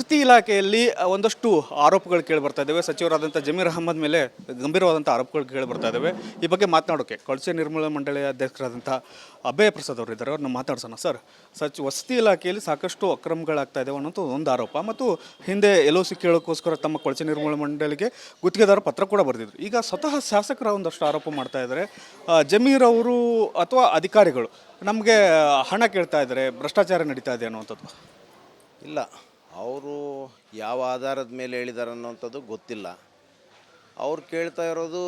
ವಸತಿ ಇಲಾಖೆಯಲ್ಲಿ ಒಂದಷ್ಟು ಆರೋಪಗಳು ಕೇಳಿ ಬರ್ತಾ ಇದ್ದಾವೆ ಸಚಿವರಾದಂಥ ಜಮೀರ್ ಅಹಮದ್ ಮೇಲೆ ಗಂಭೀರವಾದಂಥ ಆರೋಪಗಳು ಕೇಳಿ ಬರ್ತಾ ಇದ್ದಾವೆ ಈ ಬಗ್ಗೆ ಮಾತನಾಡೋಕೆ ಕೊಳಚೆ ನಿರ್ಮೂಲನಾ ಮಂಡಳಿಯ ಅಧ್ಯಕ್ಷರಾದಂಥ ಅಭಯ ಪ್ರಸಾದ್ ಅವರು ಇದ್ದಾರೆ. ಅವ್ರನ್ನ ಮಾತಾಡ್ಸೋಣ. ಸರ್, ಸಚ್, ವಸತಿ ಇಲಾಖೆಯಲ್ಲಿ ಸಾಕಷ್ಟು ಅಕ್ರಮಗಳಾಗ್ತಾ ಇದ್ದಾವೆ ಅನ್ನೋದು ಒಂದು ಆರೋಪ. ಮತ್ತು ಹಿಂದೆ ಎಲ್ ಸಿ ಕೇಳೋಕ್ಕೋಸ್ಕರ ತಮ್ಮ ಕೊಳಚೆ ನಿರ್ಮೂಲ ಮಂಡಳಿಗೆ ಗುತ್ತಿಗೆದಾರ ಪತ್ರ ಕೂಡ ಬರೆದಿದ್ರು. ಈಗ ಸ್ವತಃ ಶಾಸಕರ ಒಂದಷ್ಟು ಆರೋಪ ಮಾಡ್ತಾ ಇದ್ದಾರೆ ಜಮೀರ್ ಅವರು ಅಥವಾ ಅಧಿಕಾರಿಗಳು ನಮಗೆ ಹಣ ಕೇಳ್ತಾ ಇದ್ದಾರೆ ಭ್ರಷ್ಟಾಚಾರ ನಡೀತಾ ಇದೆ ಅನ್ನುವಂಥದ್ದು? ಇಲ್ಲ. ಅವರು ಯಾವ ಆಧಾರದ ಮೇಲೆ ಹೇಳಿದ್ದಾರೆ ಅನ್ನೋಂಥದ್ದು ಗೊತ್ತಿಲ್ಲ. ಅವ್ರು ಕೇಳ್ತಾ ಇರೋದು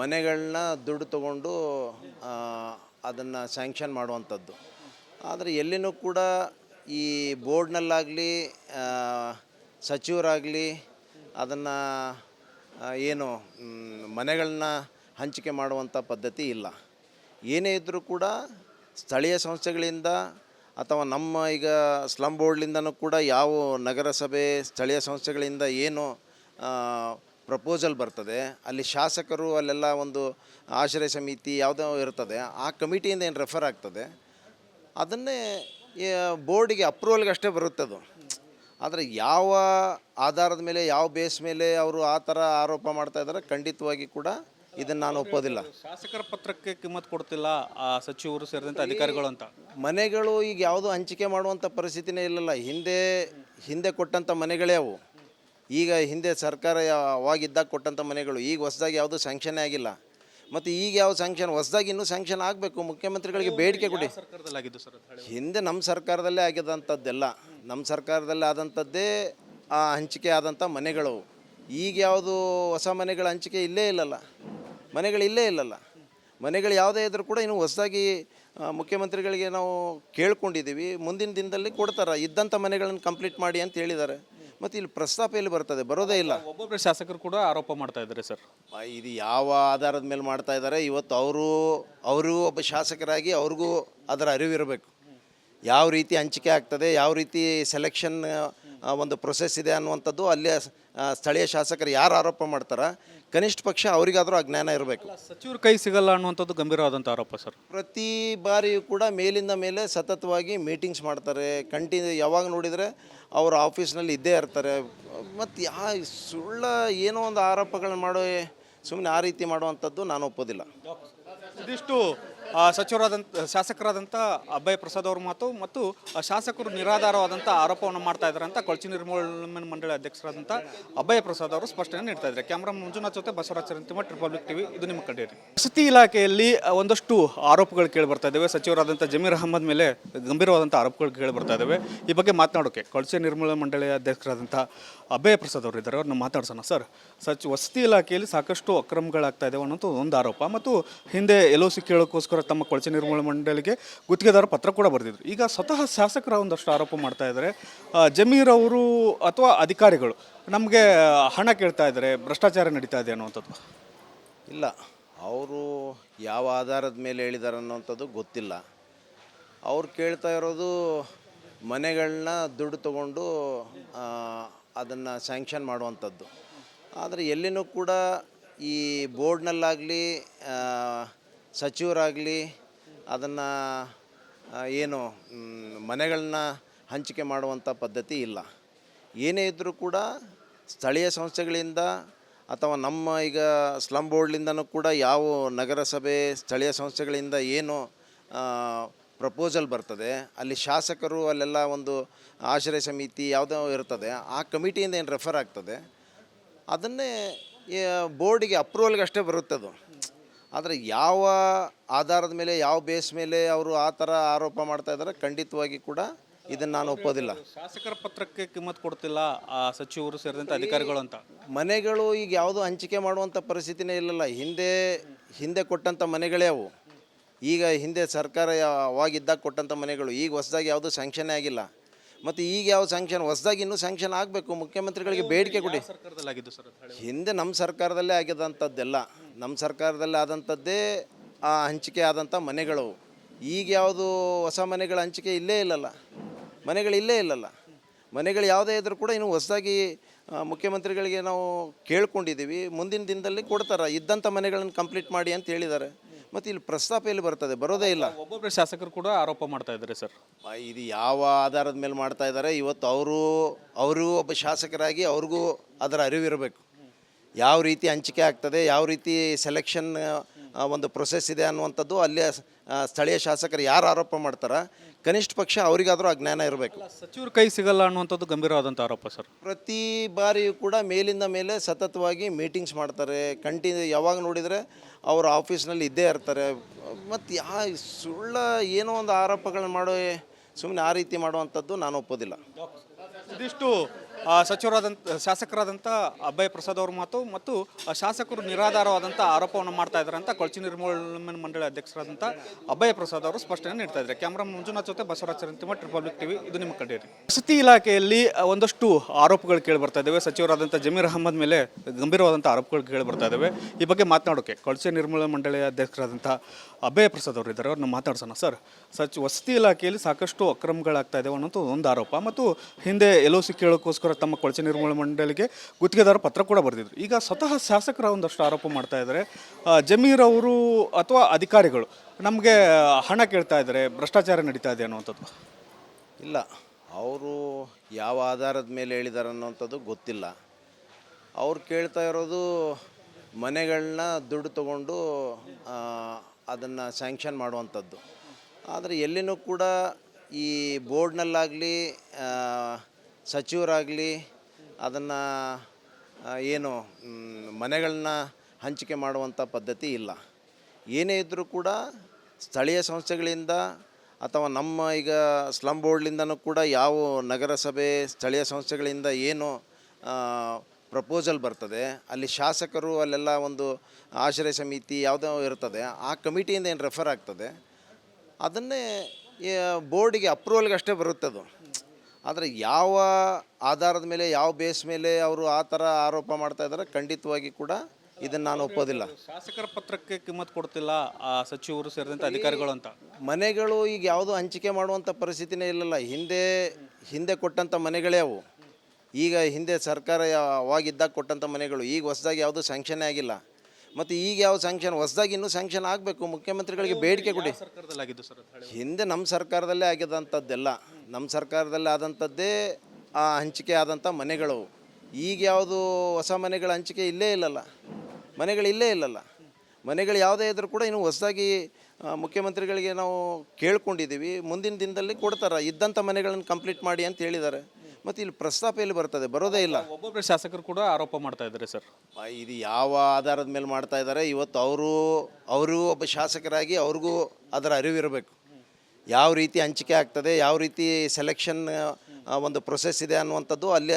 ಮನೆಗಳನ್ನ ದುಡ್ಡು ತಗೊಂಡು ಅದನ್ನು ಸ್ಯಾಂಕ್ಷನ್ ಮಾಡುವಂಥದ್ದು. ಆದರೆ ಎಲ್ಲಿನೂ ಕೂಡ ಈ ಬೋರ್ಡ್ನಲ್ಲಾಗಲಿ ಸಚಿವರಾಗಲಿ ಅದನ್ನು ಏನು ಮನೆಗಳನ್ನ ಹಂಚಿಕೆ ಮಾಡುವಂಥ ಪದ್ಧತಿ ಇಲ್ಲ. ಏನೇ ಇದ್ದರೂ ಕೂಡ ಸ್ಥಳೀಯ ಸಂಸ್ಥೆಗಳಿಂದ ಅಥವಾ ನಮ್ಮ ಈಗ ಸ್ಲಮ್ ಬೋರ್ಡ್ಲಿಂದನೂ ಕೂಡ ಯಾವ ನಗರಸಭೆ, ಸ್ಥಳೀಯ ಸಂಸ್ಥೆಗಳಿಂದ ಏನು ಪ್ರಪೋಸಲ್ ಬರ್ತದೆ, ಅಲ್ಲಿ ಶಾಸಕರು ಅಲ್ಲೆಲ್ಲ ಒಂದು ಆಶ್ರಯ ಸಮಿತಿ ಯಾವುದೋ ಇರ್ತದೆ, ಆ ಕಮಿಟಿಯಿಂದ ಏನು ರೆಫರ್ ಆಗ್ತದೆ, ಅದನ್ನೇ ಬೋರ್ಡಿಗೆ ಅಪ್ರೂವಲ್ಗೆ ಅಷ್ಟೇ ಬರುತ್ತೆ ಅದು. ಆದರೆ ಯಾವ ಆಧಾರದ ಮೇಲೆ, ಯಾವ ಬೇಸ್ ಮೇಲೆ ಅವರು ಆ ಥರ ಆರೋಪ ಮಾಡ್ತಾ ಇದ್ದಾರೆ, ಖಂಡಿತವಾಗಿ ಕೂಡ ಇದನ್ನು ನಾನು ಒಪ್ಪೋದಿಲ್ಲ. ಶಾಸಕರ ಪತ್ರಕ್ಕೆ ಕಿಮ್ಮತ್ ಕೊಡ್ತಿಲ್ಲ ಆ ಸಚಿವರು ಸೇರಿದಂತೆ ಅಧಿಕಾರಿಗಳು ಅಂತ? ಮನೆಗಳು ಈಗ ಯಾವುದೋ ಹಂಚಿಕೆ ಮಾಡುವಂಥ ಪರಿಸ್ಥಿತಿನೇ ಇಲ್ಲಲ್ಲ. ಹಿಂದೆ ಹಿಂದೆ ಕೊಟ್ಟಂಥ ಮನೆಗಳೇ ಅವು. ಈಗ ಹಿಂದೆ ಸರ್ಕಾರ ಅವಾಗಿದ್ದಾಗ ಕೊಟ್ಟಂಥ ಮನೆಗಳು. ಈಗ ಹೊಸದಾಗಿ ಯಾವುದೂ ಸ್ಯಾಂಕ್ಷನ್ ಆಗಿಲ್ಲ. ಮತ್ತು ಈಗ ಯಾವ ಸ್ಯಾಂಕ್ಷನ್ ಹೊಸದಾಗಿ ಇನ್ನೂ ಸ್ಯಾಂಕ್ಷನ್ ಆಗಬೇಕು. ಮುಖ್ಯಮಂತ್ರಿಗಳಿಗೆ ಬೇಡಿಕೆ ಕೊಡಿ. ಸರ್ಕಾರದಲ್ಲಿ ಆಗಿದ್ದು ಸರ್ ಅದು ಹಳೆ. ಹಿಂದೆ ನಮ್ಮ ಸರ್ಕಾರದಲ್ಲೇ ಆಗಿದಂಥದ್ದೆಲ್ಲ. ನಮ್ಮ ಸರ್ಕಾರದಲ್ಲೇ ಆದಂಥದ್ದೇ ಆ ಹಂಚಿಕೆ ಆದಂಥ ಮನೆಗಳು. ಈಗ ಯಾವುದು ಹೊಸ ಮನೆಗಳ ಹಂಚಿಕೆ ಇಲ್ಲೇ ಇಲ್ಲಲ್ಲ. ಮನೆಗಳು ಇಲ್ಲೇ ಇಲ್ಲಲ್ಲ. ಮನೆಗಳು ಯಾವುದೇ ಇದ್ರೂ ಕೂಡ ಇನ್ನು ಹೊಸದಾಗಿ ಮುಖ್ಯಮಂತ್ರಿಗಳಿಗೆ ನಾವು ಕೇಳ್ಕೊಂಡಿದ್ದೀವಿ. ಮುಂದಿನ ದಿನದಲ್ಲಿ ಕೊಡ್ತಾರೆ. ಇದ್ದಂಥ ಮನೆಗಳನ್ನು ಕಂಪ್ಲೀಟ್ ಮಾಡಿ ಅಂತ ಹೇಳಿದ್ದಾರೆ. ಮತ್ತು ಇಲ್ಲಿ ಪ್ರಸ್ತಾಪ ಎಲ್ಲಿ ಬರ್ತದೆ. ಬರೋದೇ ಇಲ್ಲ. ಒಬ್ಬೊಬ್ಬರು ಶಾಸಕರು ಕೂಡ ಆರೋಪ ಮಾಡ್ತಾ ಇದ್ದಾರೆ ಸರ್. ಇದು ಯಾವ ಆಧಾರದ ಮೇಲೆ ಮಾಡ್ತಾ ಇದ್ದಾರೆ? ಇವತ್ತು ಅವರು ಅವರು ಒಬ್ಬ ಶಾಸಕರಾಗಿ ಅವ್ರಿಗೂ ಅದರ ಅರಿವಿರಬೇಕು. ಯಾವ ರೀತಿ ಹಂಚಿಕೆ ಆಗ್ತದೆ? ಯಾವ ರೀತಿ ಸೆಲೆಕ್ಷನ್ ಒಂದು ಪ್ರೊಸೆಸ್ ಇದೆ ಅನ್ನುವಂಥದ್ದು ಅಲ್ಲಿಯ ಸ್ಥಳೀಯ ಶಾಸಕರು ಯಾರು ಆರೋಪ ಮಾಡ್ತಾರ? ಕನಿಷ್ಠ ಪಕ್ಷ ಅವರಿಗಾದರೂ ಆ ಜ್ಞಾನ ಇರಬೇಕು ಸಚಿವರು ಕೈ ಸಿಗಲ್ಲ ಅನ್ನುವಂಥದ್ದು ಗಂಭೀರವಾದಂಥ ಆರೋಪ ಸರ್. ಪ್ರತಿ ಬಾರಿಯೂ ಕೂಡ ಮೇಲಿಂದ ಮೇಲೆ ಸತತವಾಗಿ ಮೀಟಿಂಗ್ಸ್ ಮಾಡ್ತಾರೆ. ಕಂಟಿನ್ಯೂ ಯಾವಾಗ ನೋಡಿದರೆ ಅವರು ಆಫೀಸ್ನಲ್ಲಿ ಇದ್ದೇ ಇರ್ತಾರೆ. ಮತ್ತು ಯಾ ಸುಳ್ಳ ಏನೋ ಒಂದು ಆರೋಪಗಳನ್ನ ಮಾಡೋ ಸುಮ್ಮನೆ ಆ ರೀತಿ ಮಾಡುವಂಥದ್ದು ನಾನು ಒಪ್ಪೋದಿಲ್ಲ. ಇದಿಷ್ಟು ಸಚಿವರಾದಂಥ ಶಾಸಕರಾದಂಥ ಅಭಯ ಪ್ರಸಾದ್ ಅವ್ರ ಮಾತು ಮತ್ತು ಶಾಸಕರು ನಿರಾಧಾರವಾದಂಥ ಆರೋಪವನ್ನು ಮಾಡ್ತಾ ಇದ್ದಾರೆ ಅಂತ ಕೊಳಚಿ ನಿರ್ಮೂಲನಾ ಮಂಡಳಿ ಅಧ್ಯಕ್ಷರಾದಂಥ ಅಭಯ ಪ್ರಸಾದ್ ಅವರು ಸ್ಪಷ್ಟನೆ ನೀಡ್ತಾ ಇದ್ದಾರೆ ಕ್ಯಾಮ್ರಾ ಮಂಜುನಾಥ್ ಜೊತೆ ಬಸವರಾಜ್ ಚರಂತಿಮಠ್ ರಿಪಬ್ಲಿಕ್ ಟಿವಿ ಇದು ನಿಮ್ಮ ಕಡೆ ವಸತಿ ಇಲಾಖೆಯಲ್ಲಿ ಒಂದಷ್ಟು ಆರೋಪಗಳು ಕೇಳಿ ಬರ್ತಾ ಇದ್ದಾವೆ ಸಚಿವರಾದಂಥ ಜಮೀರ್ ಅಹಮದ್ ಮೇಲೆ ಗಂಭೀರವಾದಂಥ ಆರೋಪಗಳು ಕೇಳಿ ಬರ್ತಾ ಇದ್ದಾವೆ ಈ ಬಗ್ಗೆ ಮಾತನಾಡೋಕೆ ಕೊಳಚೆ ನಿರ್ಮೂಲನ ಮಂಡಳಿಯ ಅಧ್ಯಕ್ಷರಾದಂಥ ಅಭಯ ಪ್ರಸಾದ್ ಅವರು ಇದ್ದಾರೆ. ಅವ್ರನ್ನ ಮಾತಾಡ್ಸೋಣ ಸರ್, ಸಚ್, ವಸತಿ ಇಲಾಖೆಯಲ್ಲಿ ಸಾಕಷ್ಟು ಅಕ್ರಮಗಳಾಗ್ತಾ ಇದ್ದಾವೆ ಅನ್ನೋದು ಒಂದು ಆರೋಪ. ಮತ್ತು ಹಿಂದೆ ಎಲ್ ಸಿ ಕೇಳೋಕ್ಕೋಸ್ಕರ ತಮ್ಮ ಕೊಳಚೆ ನಿರ್ಮೂಲ ಮಂಡಳಿಗೆ ಗುತ್ತಿಗೆದಾರ ಪತ್ರ ಕೂಡ ಬರೆದಿದ್ರು. ಈಗ ಸ್ವತಃ ಶಾಸಕರ ಒಂದಷ್ಟು ಆರೋಪ ಮಾಡ್ತಾ ಇದ್ದಾರೆ. ಜಮೀರ್ ಅವರು ಅಥವಾ ಅಧಿಕಾರಿಗಳು, ನಮಗೆ ಹಣ ಕೇಳ್ತಾ ಇದ್ದಾರೆ, ಭ್ರಷ್ಟಾಚಾರ ನಡೀತಾ ಇದೆ ಅನ್ನುವಂಥದ್ದು. ಇಲ್ಲ, ಅವರು ಯಾವ ಆಧಾರದ ಮೇಲೆ ಹೇಳಿದ್ದಾರೆ ಅನ್ನೋವಂಥದ್ದು ಗೊತ್ತಿಲ್ಲ. ಅವ್ರು ಕೇಳ್ತಾ ಇರೋದು ಮನೆಗಳನ್ನ ದುಡ್ಡು ತಗೊಂಡು ಅದನ್ನು ಸ್ಯಾಂಕ್ಷನ್ ಮಾಡುವಂಥದ್ದು. ಆದರೆ ಎಲ್ಲಿನೂ ಕೂಡ ಈ ಬೋರ್ಡ್ನಲ್ಲಾಗಲಿ ಸಚಿವರಾಗಲಿ, ಅದನ್ನು ಏನು ಮನೆಗಳನ್ನ ಹಂಚಿಕೆ ಮಾಡುವಂಥ ಪದ್ಧತಿ ಇಲ್ಲ. ಏನೇ ಇದ್ದರೂ ಕೂಡ ಸ್ಥಳೀಯ ಸಂಸ್ಥೆಗಳಿಂದ ಅಥವಾ ನಮ್ಮ ಈಗ ಸ್ಲಮ್ ಬೋರ್ಡ್ಲಿಂದನೂ ಕೂಡ ಯಾವ ನಗರಸಭೆ, ಸ್ಥಳೀಯ ಸಂಸ್ಥೆಗಳಿಂದ ಏನು ಪ್ರಪೋಸಲ್ ಬರ್ತದೆ, ಅಲ್ಲಿ ಶಾಸಕರು ಅಲ್ಲೆಲ್ಲ ಒಂದು ಆಶ್ರಯ ಸಮಿತಿ ಯಾವುದೋ ಇರ್ತದೆ, ಆ ಕಮಿಟಿಯಿಂದ ಏನು ರೆಫರ್ ಆಗ್ತದೆ, ಅದನ್ನೇ ಬೋರ್ಡಿಗೆ ಅಪ್ರೂವಲ್ಗೆ ಅಷ್ಟೇ ಬರುತ್ತೆ ಅದು ಆದರೆ ಯಾವ ಆಧಾರದ ಮೇಲೆ ಯಾವ ಬೇಸ್ ಮೇಲೆ ಅವರು ಆ ಥರ ಆರೋಪ ಮಾಡ್ತಾ ಇದ್ದಾರೆ ಖಂಡಿತವಾಗಿ ಕೂಡ ಇದನ್ನು ನಾನು ಒಪ್ಪೋದಿಲ್ಲ. ಶಾಸಕರ ಪತ್ರಕ್ಕೆ ಕಿಮ್ಮತ್ ಕೊಡ್ತಿಲ್ಲ ಆ ಸಚಿವರು ಸೇರಿದಂತೆ ಅಧಿಕಾರಿಗಳು ಅಂತ? ಮನೆಗಳು ಈಗ ಯಾವುದು ಹಂಚಿಕೆ ಮಾಡುವಂಥ ಪರಿಸ್ಥಿತಿನೇ ಇಲ್ಲಲ್ಲ. ಹಿಂದೆ ಹಿಂದೆ ಕೊಟ್ಟಂಥ ಮನೆಗಳೇ ಅವು. ಈಗ ಹಿಂದೆ ಸರ್ಕಾರ ಅವಾಗಿದ್ದಾಗ ಕೊಟ್ಟಂಥ ಮನೆಗಳು ಈಗ ಹೊಸದಾಗಿ ಯಾವುದು ಸ್ಯಾಂಕ್ಷನ್ ಆಗಿಲ್ಲ. ಮತ್ತು ಈಗ ಯಾವ ಸ್ಯಾಂಕ್ಷನ್ ಹೊಸದಾಗಿ ಇನ್ನೂ ಸ್ಯಾಂಕ್ಷನ್ ಆಗಬೇಕು. ಮುಖ್ಯಮಂತ್ರಿಗಳಿಗೆ ಬೇಡಿಕೆ ಕೊಡಿ. ಹಿಂದೆ ನಮ್ಮ ಸರ್ಕಾರದಲ್ಲೇ ಆಗಿದಂಥದ್ದೆಲ್ಲ. ನಮ್ಮ ಸರ್ಕಾರದಲ್ಲಿ ಆದಂಥದ್ದೇ ಆ ಹಂಚಿಕೆ ಆದಂಥ ಮನೆಗಳು. ಈಗ ಯಾವುದು ಹೊಸ ಮನೆಗಳ ಹಂಚಿಕೆ ಇಲ್ಲೇ ಇಲ್ಲಲ್ಲ. ಮನೆಗಳು ಇಲ್ಲೇ ಇಲ್ಲಲ್ಲ. ಮನೆಗಳು ಯಾವುದೇ ಇದ್ರೂ ಕೂಡ ಇನ್ನು ಹೊಸದಾಗಿ ಮುಖ್ಯಮಂತ್ರಿಗಳಿಗೆ ನಾವು ಕೇಳ್ಕೊಂಡಿದ್ದೀವಿ. ಮುಂದಿನ ದಿನದಲ್ಲಿ ಕೊಡ್ತಾರೆ. ಇದ್ದಂಥ ಮನೆಗಳನ್ನು ಕಂಪ್ಲೀಟ್ ಮಾಡಿ ಅಂತ ಹೇಳಿದ್ದಾರೆ. ಮತ್ತು ಇಲ್ಲಿ ಪ್ರಸ್ತಾಪ ಎಲ್ಲಿ ಬರ್ತದೆ? ಬರೋದೇ ಇಲ್ಲ. ಒಬ್ಬೊಬ್ಬರು ಶಾಸಕರು ಕೂಡ ಆರೋಪ ಮಾಡ್ತಾ ಇದ್ದಾರೆ ಸರ್. ಇದು ಯಾವ ಆಧಾರದ ಮೇಲೆ ಮಾಡ್ತಾ ಇದ್ದಾರೆ? ಇವತ್ತು ಅವರು ಅವರು ಒಬ್ಬ ಶಾಸಕರಾಗಿ ಅವ್ರಿಗೂ ಅದರ ಅರಿವಿರಬೇಕು. ಯಾವ ರೀತಿ ಹಂಚಿಕೆ ಆಗ್ತದೆ ಯಾವ ರೀತಿ ಸೆಲೆಕ್ಷನ್ ಒಂದು ಪ್ರೊಸೆಸ್ ಇದೆ ಅನ್ನುವಂಥದ್ದು ಅಲ್ಲೇ ಸ್ಥಳೀಯ ಶಾಸಕರು ಯಾರು ಆರೋಪ ಮಾಡ್ತಾರ ಕನಿಷ್ಠ ಪಕ್ಷ ಅವರಿಗಾದರೂ ಆ ಜ್ಞಾನ ಇರಬೇಕು ಸಚಿವರು ಕೈ ಸಿಗಲ್ಲ ಅನ್ನುವಂಥದ್ದು ಗಂಭೀರವಾದಂಥ ಆರೋಪ ಸರ್. ಪ್ರತಿ ಬಾರಿಯೂ ಕೂಡ ಮೇಲಿಂದ ಮೇಲೆ ಸತತವಾಗಿ ಮೀಟಿಂಗ್ಸ್ ಮಾಡ್ತಾರೆ ಕಂಟಿನ್ಯೂ ಯಾವಾಗ ನೋಡಿದರೆ ಅವರು ಆಫೀಸ್ನಲ್ಲಿ ಇದ್ದೇ ಇರ್ತಾರೆ. ಮತ್ತು ಯಾ ಸುಳ್ಳ ಏನೋ ಒಂದು ಆರೋಪಗಳನ್ನ ಮಾಡೋ ಸುಮ್ಮನೆ ಆ ರೀತಿ ಮಾಡುವಂಥದ್ದು ನಾನು ಒಪ್ಪೋದಿಲ್ಲ. ಇದಿಷ್ಟು ಸಚಿವರಾದಂಥ ಶಾಸಕರಾದಂಥ ಅಭಯ ಪ್ರಸಾದ್ ಅವ್ರ ಮಾತು ಮತ್ತು ಶಾಸಕರು ನಿರಾಧಾರವಾದಂಥ ಆರೋಪವನ್ನು ಮಾಡ್ತಾ ಇದ್ದಾರೆ ಅಂತ ಕೊಳಚಿ ನಿರ್ಮೂಲನ ಮಂಡಳಿ ಅಧ್ಯಕ್ಷರಾದಂಥ ಅಭಯ ಪ್ರಸಾದ್ ಅವರು ಸ್ಪಷ್ಟನೆ ನೀಡ್ತಾ ಇದ್ದಾರೆ. ಕ್ಯಾಮ್ರಾ ಮಂಜುನಾಥ್ ಜೊತೆ ಬಸವರಾಜ್ ಚರಂತಿಮಠ್ ರಿಪಬ್ಲಿಕ್ ಟಿವಿ ಇದು ನಿಮ್ಮ ಕಂಡೇರಿ ವಸತಿ ಇಲಾಖೆಯಲ್ಲಿ ಒಂದಷ್ಟು ಆರೋಪಗಳು ಕೇಳಿ ಬರ್ತಾ ಇದ್ದಾವೆ. ಸಚಿವರಾದಂಥ ಜಮೀರ್ ಅಹಮದ್ ಮೇಲೆ ಗಂಭೀರವಾದಂಥ ಆರೋಪಗಳು ಕೇಳಿ ಬರ್ತಾ ಇದ್ದಾವೆ. ಈ ಬಗ್ಗೆ ಮಾತನಾಡೋಕೆ ಕೊಳಚೆ ನಿರ್ಮೂಲನಾ ಮಂಡಳಿಯ ಅಧ್ಯಕ್ಷರಾದಂಥ ಅಭಯ ಪ್ರಸಾದ್ ಅವರು ಇದ್ದಾರೆ. ಅವ್ರನ್ನ ಮಾತಾಡ್ಸೋಣ ಸರ್. ಸಚ್, ವಸತಿ ಇಲಾಖೆಯಲ್ಲಿ ಸಾಕಷ್ಟು ಅಕ್ರಮಗಳಾಗ್ತಾ ಇದೆ ಅನ್ನೋದು ಒಂದು ಆರೋಪ. ಮತ್ತು ಹಿಂದೆ ಎಲ್ ಸಿ ಕೇಳೋಕ್ಕೋಸ್ಕರ ತಮ್ಮ ಕೊಳಚೆ ನಿರ್ಮೂಲನೆ ಮಂಡಳಿಗೆ ಗುತ್ತಿಗೆದಾರ ಪತ್ರ ಕೂಡ ಬರೆದಿದ್ರು. ಈಗ ಸ್ವತಃ ಶಾಸಕರ ಒಂದಷ್ಟು ಆರೋಪ ಮಾಡ್ತಾ ಇದ್ದಾರೆ. ಜಮೀರ್ ಅವರು ಅಥವಾ ಅಧಿಕಾರಿಗಳು ನಮಗೆ ಹಣ ಕೇಳ್ತಾ ಇದ್ದಾರೆ, ಭ್ರಷ್ಟಾಚಾರ ನಡೀತಾ ಇದೆ ಅನ್ನುವಂಥದ್ದು. ಇಲ್ಲ, ಅವರು ಯಾವ ಆಧಾರದ ಮೇಲೆ ಹೇಳಿದ್ದಾರೆ ಅನ್ನೋವಂಥದ್ದು ಗೊತ್ತಿಲ್ಲ. ಅವ್ರು ಕೇಳ್ತಾ ಇರೋದು ಮನೆಗಳನ್ನ ದುಡ್ಡು ತಗೊಂಡು ಅದನ್ನು ಸ್ಯಾಂಕ್ಷನ್ ಮಾಡುವಂಥದ್ದು. ಆದರೆ ಎಲ್ಲಿನೂ ಕೂಡ ಈ ಬೋರ್ಡ್ನಲ್ಲಾಗಲಿ ಸಚಿವರಾಗಲಿ, ಅದನ್ನು ಏನು ಮನೆಗಳನ್ನ ಹಂಚಿಕೆ ಮಾಡುವಂಥ ಪದ್ಧತಿ ಇಲ್ಲ. ಏನೇ ಇದ್ದರೂ ಕೂಡ ಸ್ಥಳೀಯ ಸಂಸ್ಥೆಗಳಿಂದ ಅಥವಾ ನಮ್ಮ ಈಗ ಸ್ಲಮ್ ಬೋರ್ಡ್ಲಿಂದನೂ ಕೂಡ ಯಾವ ನಗರಸಭೆ, ಸ್ಥಳೀಯ ಸಂಸ್ಥೆಗಳಿಂದ ಏನು ಪ್ರಪೋಸಲ್ ಬರ್ತದೆ, ಅಲ್ಲಿ ಶಾಸಕರು ಅಲ್ಲೆಲ್ಲ ಒಂದು ಆಶ್ರಯ ಸಮಿತಿ ಯಾವುದೋ ಇರ್ತದೆ, ಆ ಕಮಿಟಿಯಿಂದ ಏನು ರೆಫರ್ ಆಗ್ತದೆ, ಅದನ್ನೇ ಬೋರ್ಡಿಗೆ ಅಪ್ರೂವಲ್ಗೆ ಅಷ್ಟೇ ಬರುತ್ತೆ ಅದು ಆದರೆ ಯಾವ ಆಧಾರದ ಮೇಲೆ ಯಾವ ಬೇಸ್ ಮೇಲೆ ಅವರು ಆ ಥರ ಆರೋಪ ಮಾಡ್ತಾ ಇದ್ದಾರೆ ಖಂಡಿತವಾಗಿ ಕೂಡ ಇದನ್ನು ನಾನು ಒಪ್ಪೋದಿಲ್ಲ. ಶಾಸಕರ ಪತ್ರಕ್ಕೆ ಕಿಮ್ಮತ್ ಕೊಡ್ತಿಲ್ಲ ಆ ಸಚಿವರು ಸೇರಿದಂತೆ ಅಧಿಕಾರಿಗಳು ಅಂತ? ಮನೆಗಳು ಈಗ ಯಾವುದು ಹಂಚಿಕೆ ಮಾಡುವಂಥ ಪರಿಸ್ಥಿತಿನೇ ಇಲ್ಲಲ್ಲ. ಹಿಂದೆ ಹಿಂದೆ ಕೊಟ್ಟಂಥ ಮನೆಗಳೇ ಅವು. ಈಗ ಹಿಂದೆ ಸರ್ಕಾರ ಅವಾಗಿದ್ದಾಗ ಕೊಟ್ಟಂಥ ಮನೆಗಳು ಈಗ ಹೊಸದಾಗಿ ಯಾವುದು ಸ್ಯಾಂಕ್ಷನೇ ಆಗಿಲ್ಲ. ಮತ್ತು ಈಗ ಯಾವ ಸ್ಯಾಂಕ್ಷನ್ ಹೊಸದಾಗಿ ಇನ್ನೂ ಸ್ಯಾಂಕ್ಷನ್ ಆಗಬೇಕು. ಮುಖ್ಯಮಂತ್ರಿಗಳಿಗೆ ಬೇಡಿಕೆ ಕೊಡಿ. ಹಿಂದೆ ನಮ್ಮ ಸರ್ಕಾರದಲ್ಲೇ ಆಗಿದಂಥದ್ದೆಲ್ಲ. ನಮ್ಮ ಸರ್ಕಾರದಲ್ಲಿ ಆದಂಥದ್ದೇ ಆ ಹಂಚಿಕೆ ಆದಂಥ ಮನೆಗಳು. ಈಗ ಯಾವುದು ಹೊಸ ಮನೆಗಳ ಹಂಚಿಕೆ ಇಲ್ಲೇ ಇಲ್ಲಲ್ಲ. ಮನೆಗಳು ಇಲ್ಲೇ ಇಲ್ಲಲ್ಲ. ಮನೆಗಳು ಯಾವುದೇ ಇದ್ರೂ ಕೂಡ ಇನ್ನು ಹೊಸದಾಗಿ ಮುಖ್ಯಮಂತ್ರಿಗಳಿಗೆ ನಾವು ಕೇಳ್ಕೊಂಡಿದ್ದೀವಿ. ಮುಂದಿನ ದಿನದಲ್ಲಿ ಕೊಡ್ತಾರೆ. ಇದ್ದಂಥ ಮನೆಗಳನ್ನು ಕಂಪ್ಲೀಟ್ ಮಾಡಿ ಅಂತ ಹೇಳಿದ್ದಾರೆ. ಮತ್ತು ಇಲ್ಲಿ ಪ್ರಸ್ತಾಪ ಎಲ್ಲಿ ಬರ್ತದೆ? ಬರೋದೇ ಇಲ್ಲ. ಒಬ್ಬೊಬ್ಬರು ಶಾಸಕರು ಕೂಡ ಆರೋಪ ಮಾಡ್ತಾ ಇದ್ದಾರೆ ಸರ್. ಇದು ಯಾವ ಆಧಾರದ ಮೇಲೆ ಮಾಡ್ತಾ ಇದ್ದಾರೆ? ಇವತ್ತು ಅವರು ಅವರು ಒಬ್ಬ ಶಾಸಕರಾಗಿ ಅವ್ರಿಗೂ ಅದರ ಅರಿವಿರಬೇಕು. ಯಾವ ರೀತಿ ಹಂಚಿಕೆ ಆಗ್ತದೆ ಯಾವ ರೀತಿ ಸೆಲೆಕ್ಷನ್ ಒಂದು ಪ್ರೊಸೆಸ್ ಇದೆ ಅನ್ನುವಂಥದ್ದು ಅಲ್ಲಿ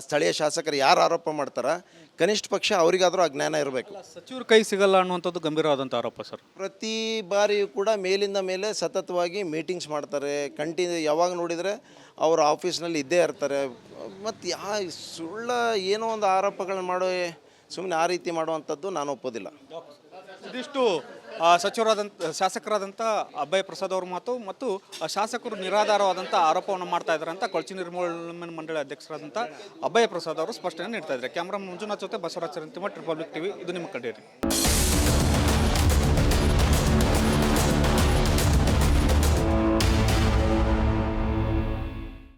ಸ್ಥಳೀಯ ಶಾಸಕರು ಯಾರು ಆರೋಪ ಮಾಡ್ತಾರ ಕನಿಷ್ಠ ಪಕ್ಷ ಅವರಿಗಾದರೂ ಆ ಜ್ಞಾನ ಇರಬೇಕು. ಸಚಿವರ ಕೈ ಸಿಗಲ್ಲ ಅನ್ನುವಂಥದ್ದು ಗಂಭೀರವಾದಂಥ ಆರೋಪ ಸರ್. ಪ್ರತಿ ಬಾರಿಯೂ ಕೂಡ ಮೇಲಿಂದ ಮೇಲೆ ಸತತವಾಗಿ ಮೀಟಿಂಗ್ಸ್ ಮಾಡ್ತಾರೆ ಕಂಟಿನ್ಯೂ ಯಾವಾಗ ನೋಡಿದರೆ ಅವರು ಆಫೀಸ್ನಲ್ಲಿ ಇದ್ದೇ ಇರ್ತಾರೆ ಮತ್ತು ಯಾ ಸುಳ್ಳ ಏನೋ ಒಂದು ಆರೋಪಗಳನ್ನ ಮಾಡೋ ಸುಮ್ಮನೆ ಆ ರೀತಿ ಮಾಡುವಂಥದ್ದು ನಾನು ಒಪ್ಪೋದಿಲ್ಲ. ಇದಿಷ್ಟು ಸಚಿವರಾದಂಥ ಶಾಸಕರಾದಂಥ ಅಭಯ ಪ್ರಸಾದ್ ಅವ್ರ ಮಾತು ಮತ್ತು ಶಾಸಕರು ನಿರಾಧಾರವಾದಂಥ ಆರೋಪವನ್ನು ಮಾಡ್ತಾ ಇದ್ದಾರೆ ಅಂತ ಕೊಳಚಿ ನಿರ್ಮೂಲನ ಮಂಡಳಿ ಅಧ್ಯಕ್ಷರಾದಂಥ ಅಭಯ ಪ್ರಸಾದ್ ಅವರು ಸ್ಪಷ್ಟನೆ ನೀಡ್ತಾ ಇದ್ದಾರೆ. ಕ್ಯಾಮ್ರಾ ಮಂಜುನಾಥ್ ಜೊತೆ ಬಸವರಾಜ್ ಚರಂತಿಮಠ್ ರಿಪಬ್ಲಿಕ್ ಟಿವಿ, ಇದು ನಿಮ್ಮ ಕಂಡೇರಿ